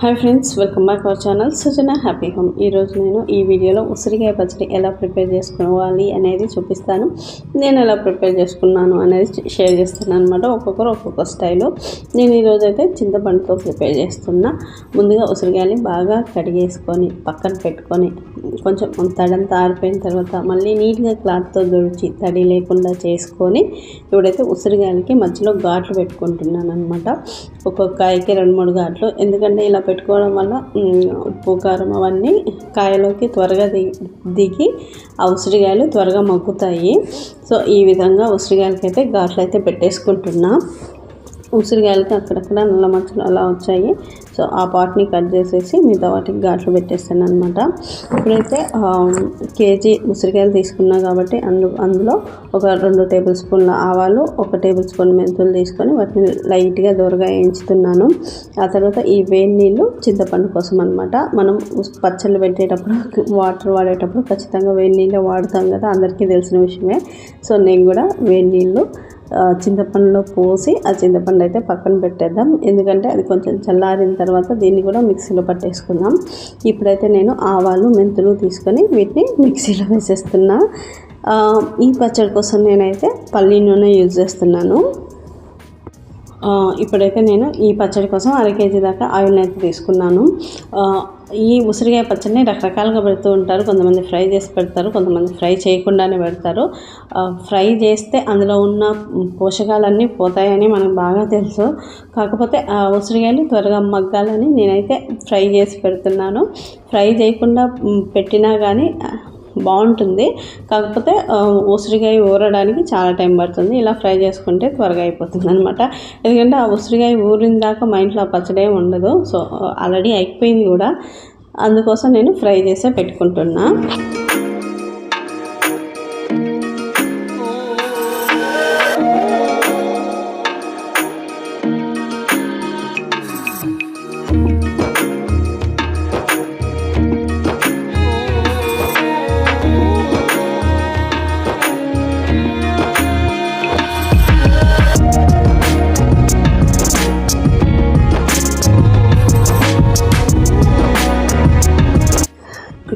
Hi friends welcome back our channel Sujana happy home ఈరోజు నేను ఈ వీడియోలో ఉసిరికాయ పచ్చడి ఎలా ప్రిపేర్ చేసుకోవాలి అనేది చూపిస్తాను. నేను ఎలా ప్రిపేర్ చేసుకున్నాను అనేది షేర్ చేస్తాను అనమాట ఒక్కొక్కరు ఒక్కొక్క స్టైల్లో నేను ఈరోజు అయితే చింతపండుతో ప్రిపేర్ చేస్తున్నా. ముందుగా ఉసిరికాయని బాగా కడిగేసుకొని పక్కన పెట్టుకొని కొంచెం తడంతా ఆరిపోయిన తర్వాత మళ్ళీ నీట్గా క్లాత్తో దుడిచి తడి లేకుండా చేసుకొని ఇప్పుడైతే ఉసిరికాయలకి మధ్యలో ఘాట్లు పెట్టుకుంటున్నాను అనమాట ఒక్కొక్క కాయకి రెండు మూడు ఘాట్లు. ఎందుకంటే ఇలా పెట్టుకోవడం వల్ల ఉప్పు కారం అవన్నీ కాయలోకి త్వరగా దిగి దిగి ఆ ఉసిరికాయలు త్వరగా మగ్గుతాయి. సో ఈ విధంగా ఉసిరికాయలకి అయితే ఘాట్లు అయితే పెట్టేసుకుంటున్నా. ఉసిరికాయలకి అక్కడక్కడ నల్ల మచ్చలు అలా వచ్చాయి. సో ఆ పార్ట్ని కట్ చేసేసి మిగతా వాటికి ఘాట్లు పెట్టేస్తాను అనమాట ఇప్పుడైతే కేజీ ఉసిరికాయలు తీసుకున్నా కాబట్టి అందు అందులో ఒక రెండు టేబుల్ స్పూన్ల ఆవాలు ఒక టేబుల్ స్పూన్ మెంతులు తీసుకొని వాటిని లైట్గా దూరగా వేయించుతున్నాను. ఆ తర్వాత ఈ వేడి నీళ్ళు చింతపండు కోసం అనమాట మనం పచ్చళ్ళు పెట్టేటప్పుడు వాటర్ వాడేటప్పుడు ఖచ్చితంగా వేడి నీళ్ళు వాడుతాం కదా అందరికీ తెలిసిన విషయమే. సో నేను కూడా వేడి నీళ్ళు చింతపండులో పోసి ఆ చింతపండు అయితే పక్కన పెట్టేద్దాం. ఎందుకంటే అది కొంచెం చల్లారిన తర్వాత దీన్ని కూడా మిక్సీలో పట్టేసుకుందాం. ఇప్పుడైతే నేను ఆవాలు మెంతులు తీసుకొని వీటిని మిక్సీలో వేసేస్తున్నా. ఈ పచ్చడి కోసం నేనైతే పల్లీ నూనె యూజ్ చేస్తున్నాను. ఇప్పుడైతే నేను ఈ పచ్చడి కోసం అర కేజీ దాకా ఆయిల్ అయితే తీసుకున్నాను. ఈ ఉసిరికాయ పచ్చడిని రకరకాలుగా పెడుతూ ఉంటారు. కొంతమంది ఫ్రై చేసి పెడతారు కొంతమంది ఫ్రై చేయకుండానే పెడతారు. ఫ్రై చేస్తే అందులో ఉన్న పోషకాలన్నీ పోతాయని మనకు బాగా తెలుసు. కాకపోతే ఆ ఉసిరికాయలు త్వరగా మగ్గాలని నేనైతే ఫ్రై చేసి పెడుతున్నాను. ఫ్రై చేయకుండా పెట్టినా కానీ బాగుంటుంది. కాకపోతే ఉసిరికాయ ఊరడానికి చాలా టైం పడుతుంది. ఇలా ఫ్రై చేసుకుంటే త్వరగా అయిపోతుంది అనమాట ఎందుకంటే ఆ ఉసిరికాయ ఊరిన దాకా మా ఇంట్లో పచ్చడే ఉండదు. సో ఆల్రెడీ అయిపోయింది కూడా. అందుకోసం నేను ఫ్రై చేసే పెట్టుకుంటున్నా.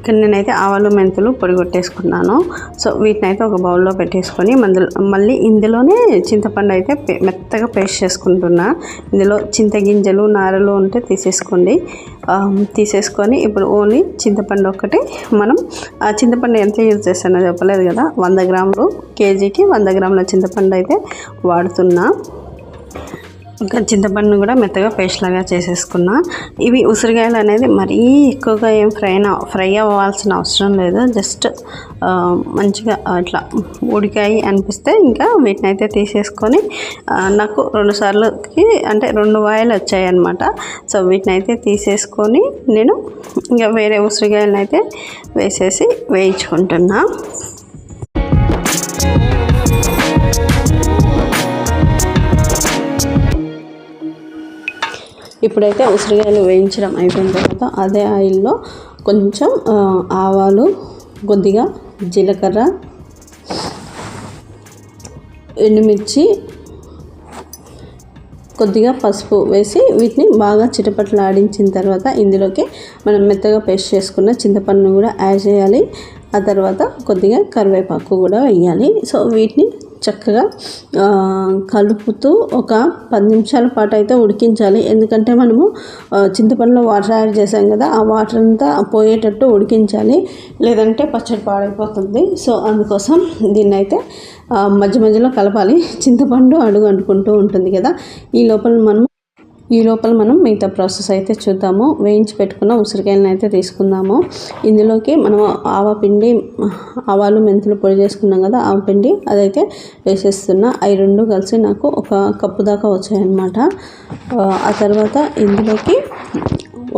ఇక్కడ నేనైతే ఆవాలు మెంతులు పొడి కొట్టేసుకున్నాను. సో వీటిని అయితే ఒక బౌల్లో పెట్టేసుకొని మందులో మళ్ళీ ఇందులోనే చింతపండు అయితే మెత్తగా పేస్ట్ చేసుకుంటున్నా. ఇందులో చింతగింజలు నారలు ఉంటే తీసేసుకోండి. తీసేసుకొని ఇప్పుడు ఓన్లీ చింతపండు ఒక్కటి. మనం ఆ చింతపండు ఎంత యూజ్ చేస్తానో చెప్పలేదు కదా. వంద గ్రాములు కేజీకి వంద గ్రాముల చింతపండు అయితే వాడుతున్నా. ఇంకా చింతపండును కూడా మెత్తగా పేస్ట్ లాగా చేసేసుకున్నా. ఇవి ఉసిరికాయలు అనేది మరీ ఎక్కువగా ఏం ఫ్రై ఫ్రై అవ్వాల్సిన అవసరం లేదు. జస్ట్ మంచిగా అట్లా ఉడికాయి అనిపిస్తే ఇంకా వీటిని అయితే తీసేసుకొని నాకు రెండు సార్లుకి అంటే రెండు వాయిలు వచ్చాయన్నమాట. సో వీటిని అయితే తీసేసుకొని నేను ఇంకా వేరే ఉసిరికాయలను అయితే వేసేసి వేయించుకుంటున్నా. ఇప్పుడైతే ఉసిరికాయలు వేయించడం అయిపోయిన తర్వాత అదే ఆయిల్లో కొంచెం ఆవాలు కొద్దిగా జీలకర్ర ఎండుమిర్చి కొద్దిగా పసుపు వేసి వీటిని బాగా చిటపట్లాడించిన తర్వాత ఇందులోకి మనం మెత్తగా పేస్ట్ చేసుకున్న చింతపండును కూడా యాడ్ చేయాలి. ఆ తర్వాత కొద్దిగా కరివేపాకు కూడా వేయాలి. సో వీటిని చక్కగా కలుపుతూ ఒక పది నిమిషాల పాటు అయితే ఉడికించాలి. ఎందుకంటే మనము చింతపండులో వాటర్ యాడ్ చేసాం కదా ఆ వాటర్ అంతా పోయేటట్టు ఉడికించాలి. లేదంటే పచ్చడి పాడైపోతుంది. సో అందుకోసం దీన్ని అయితే మధ్య మధ్యలో కలపాలి. చింతపండు అడుగు అంటుకుంటూ ఉంటుంది కదా ఈ లోపల మనం ఈ లోపల మనం మిగతా ప్రాసెస్ అయితే చూద్దాము. వేయించి పెట్టుకున్న ఉసిరికాయలను అయితే తీసుకుందాము. ఇందులోకి మనం ఆవపిండి ఆవాలు మెంతులు పొడి చేసుకున్నాం కదా ఆవ పిండి అదైతే వేసేస్తున్నా. అవి రెండు కలిసి నాకు ఒక కప్పు దాకా వచ్చాయన్నమాట. ఆ తర్వాత ఇందులోకి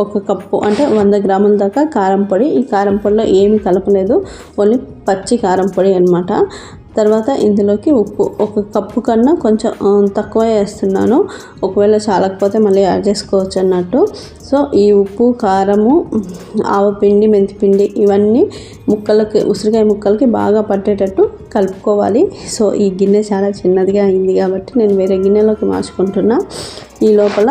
ఒక కప్పు అంటే వంద గ్రాముల దాకా కారం పొడి. ఈ కారం పొడిలో ఏమి కలపలేదు. ఓన్లీ పచ్చి కారం పొడి అనమాట తర్వాత ఇందులోకి ఉప్పు. ఒక కప్పు కన్నా కొంచెం తక్కువ వేస్తున్నాను. ఒకవేళ చాలకపోతే మళ్ళీ యాడ్ చేసుకోవచ్చు అన్నట్టు. సో ఈ ఉప్పు కారము ఆవపిండి మెంతిపిండి ఇవన్నీ ముక్కలకి ఉసిరికాయ ముక్కలకి బాగా పట్టేటట్టు కలుపుకోవాలి. సో ఈ గిన్నె చాలా చిన్నదిగా అయింది కాబట్టి నేను వేరే గిన్నెలోకి మార్చుకుంటున్నా. ఈ లోపల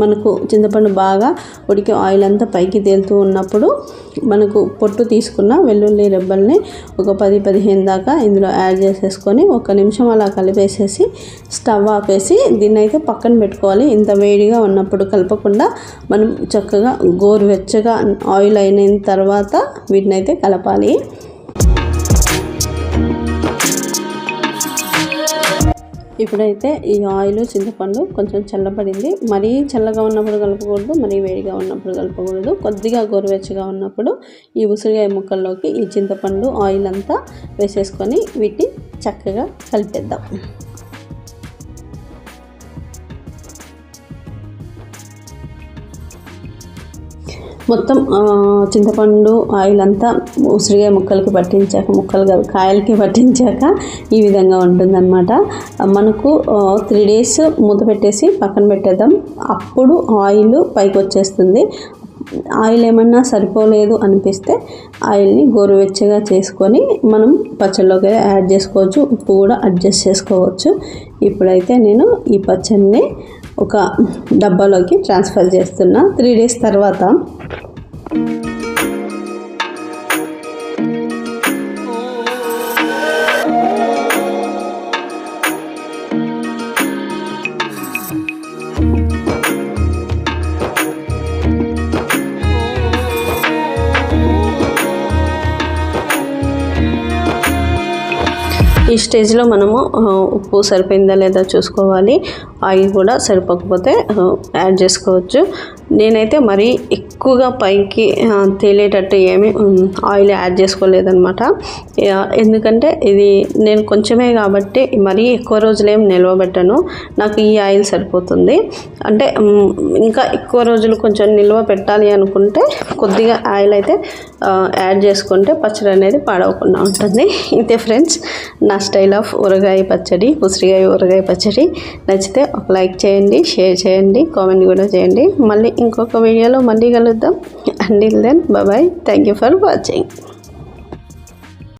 మనకు చింతపండు బాగా ఉడికి ఆయిల్ అంతా పైకి తేలుతూ ఉన్నప్పుడు మనకు పొట్టు తీసుకున్న వెల్లుల్లి రెబ్బల్ని ఒక పది పదిహేను దాకా ఇందులో యాడ్ చేసేసుకొని ఒక నిమిషం అలా కలిపేసేసి స్టవ్ ఆపేసి దీన్ని అయితే పక్కన పెట్టుకోవాలి. ఇంత వేడిగా ఉన్నప్పుడు కలపకుండా మనం చక్కగా గోరువెచ్చగా ఆయిల్ అయిన తర్వాత వీటిని అయితే కలపాలి. ఇప్పుడైతే ఈ ఆయిల్ చింతపండు కొంచెం చల్లబడింది. మరీ చల్లగా ఉన్నప్పుడు కలపకూడదు మరీ వేడిగా ఉన్నప్పుడు కలపకూడదు. కొద్దిగా గోరువెచ్చగా ఉన్నప్పుడు ఈ ఉసిరికాయ ముక్కల్లోకి ఈ చింతపండు ఆయిల్ అంతా వేసేసుకొని వీటిని చక్కగా కలిపేద్దాం. మొత్తం చింతపండు ఆయిల్ అంతా ఉసిరిగా ముక్కలకి పట్టించాక ముక్కలు కాదు కాయలకి పట్టించాక ఈ విధంగా ఉంటుందన్నమాట. మనకు త్రీ డేస్ మూత పెట్టేసి పక్కన పెట్టేద్దాం. అప్పుడు ఆయిల్ పైకి వచ్చేస్తుంది ఆయిల్ ఏమన్నా సరిపోలేదు అనిపిస్తే ఆయిల్ని గోరువెచ్చగా చేసుకొని మనం పచ్చళ్ళలోకి యాడ్ చేసుకోవచ్చు ఉప్పు కూడా అడ్జస్ట్ చేసుకోవచ్చు. ఇప్పుడైతే నేను ఈ పచ్చడిని ఒక డబ్బాలోకి ట్రాన్స్ఫర్ చేస్తున్నా. త్రీ డేస్ తర్వాత. ఈ స్టేజ్లో మనము ఉప్పు సరిపోయిందా లేదా చూసుకోవాలి. ఆయిల్ కూడా సరిపోకపోతే యాడ్ చేసుకోవచ్చు. నేనైతే మరీ ఎక్కువగా పైకి తేలేటట్టు ఏమి ఆయిల్ యాడ్ చేసుకోలేదనమాట ఎందుకంటే ఇది నేను కొంచెమే కాబట్టి మరీ ఎక్కువ రోజులు ఏం నిల్వబెట్టను. నాకు ఈ ఆయిల్ సరిపోతుంది. అంటే ఇంకా ఎక్కువ రోజులు కొంచెం నిల్వ పెట్టాలి అనుకుంటే కొద్దిగా ఆయిల్ అయితే యాడ్ చేసుకుంటే పచ్చడి అనేది పాడవకుండా ఉంటుంది. ఇంతే ఫ్రెండ్స్ నా స్టైల్ ఆఫ్ ఊరగాయ పచ్చడి ఉసిరికాయ ఊరగాయ పచ్చడి. నచ్చితే ఒక లైక్ చేయండి షేర్ చేయండి కామెంట్ కూడా చేయండి. మళ్ళీ ఇంకొక వీడియోలో మళ్ళీ కలుద్దాం. Until then bye thank you for watching